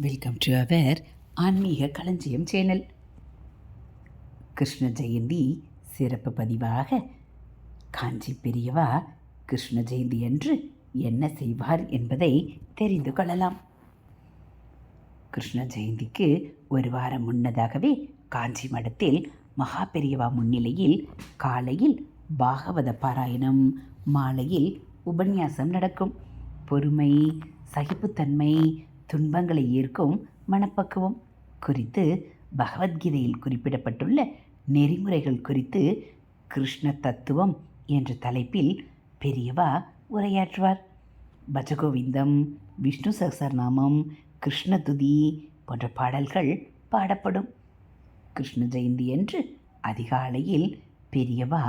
Welcome to our ஆன்மீக களஞ்சியம் channel. Krishna Jayanthi சிறப்பு பதிவாக காஞ்சி பெரியவா கிருஷ்ண ஜெயந்தி என்று என்ன செய்வார் என்பதை தெரிந்து கொள்ளலாம். கிருஷ்ண ஜெயந்திக்கு ஒரு வாரம் முன்னதாகவே காஞ்சி மடத்தில் மகா பெரியவா முன்னிலையில் காலையில் பாகவத பாராயணம் மாலையில் உபன்யாசம் நடக்கும். பொறுமை சகிப்புத்தன்மை துன்பங்களை ஏற்கும் மனப்பக்குவம் குறித்து பகவத்கீதையில் குறிப்பிடப்பட்டுள்ள நெறிமுறைகள் குறித்து கிருஷ்ண தத்துவம் என்ற தலைப்பில் பெரியவா உரையாற்றுவார். பஜகோவிந்தம் விஷ்ணு சகசரநாமம் கிருஷ்ணதுதி போன்ற பாடல்கள் பாடப்படும். கிருஷ்ண ஜெயந்தி அன்று அதிகாலையில் பெரியவா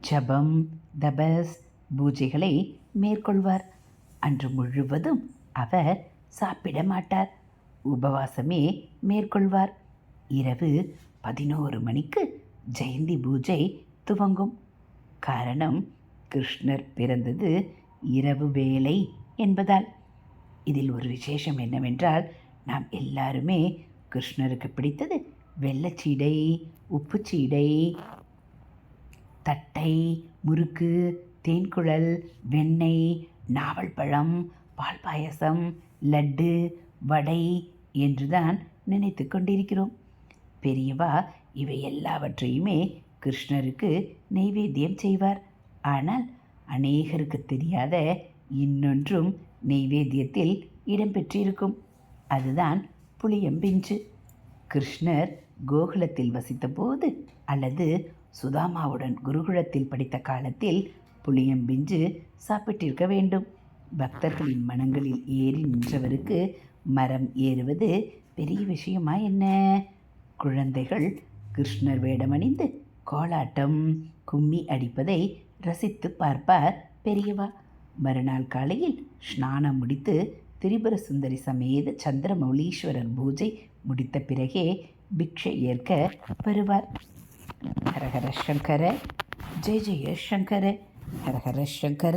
ஜபம் தபஸ் பூஜைகளை மேற்கொள்வார். அன்று முழுவதும் அவர் சாப்பிட மாட்டார் உபவாசமே மேற்கொள்வார். இரவு பதினோரு மணிக்கு ஜெயந்தி பூஜை துவங்கும். காரணம் கிருஷ்ணர் பிறந்தது இரவு வேலை என்பதால். இதில் ஒரு விசேஷம் என்னவென்றால் நாம் எல்லாருமே கிருஷ்ணருக்கு பிடித்தது வெள்ளச்சீடை உப்புச்சீடை தட்டை முறுக்கு தேன்குழல் வெண்ணெய் நாவல் பழம் பால் பாயசம் லட்டு வடை என்றுதான் நினைத்து கொண்டிருக்கிறோம். பெரியவா இவை எல்லாவற்றையுமே கிருஷ்ணருக்கு நெய்வேத்தியம் செய்வார். ஆனால் அநேகருக்கு தெரியாத இன்னொன்றும் நெய்வேத்தியத்தில் இடம்பெற்றிருக்கும். அதுதான் புளியம்பிஞ்சு கிருஷ்ணர் கோகுலத்தில் வசித்தபோது அல்லது சுதாமாவுடன் குருகுலத்தில் படித்த காலத்தில் புளியம்பிஞ்சு சாப்பிட்டிருக்க வேண்டும். பக்தர்களின் மனங்களில் ஏறி நின்றவருக்கு மரம் ஏறுவது பெரிய விஷயமா என்ன? குழந்தைகள் கிருஷ்ணர் வேடமணிந்து கோலாட்டம் கும்மி அடிப்பதை ரசித்து பார்ப்பார் பெரியவா. மறுநாள் காலையில் ஸ்நானம் முடித்து திரிபுர சுந்தரி சமேத சந்திரமௌலீஸ்வரர் பூஜை முடித்த பிறகே பிக்ஷை ஏற்க வருவார். ஹரஹர சங்கர ஜெய ஜெய சங்கர ஹரஹர சங்கர.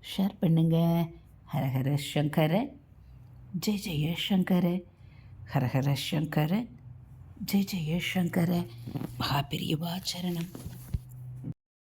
ஷேர் பண்ணுங்கள் ஹரஹர சங்கர. ஜெய ஜெய சங்கர. ஹரஹர சங்கர. ஜெய ஜெய சங்கர. மகாபிரியவா சரணம்.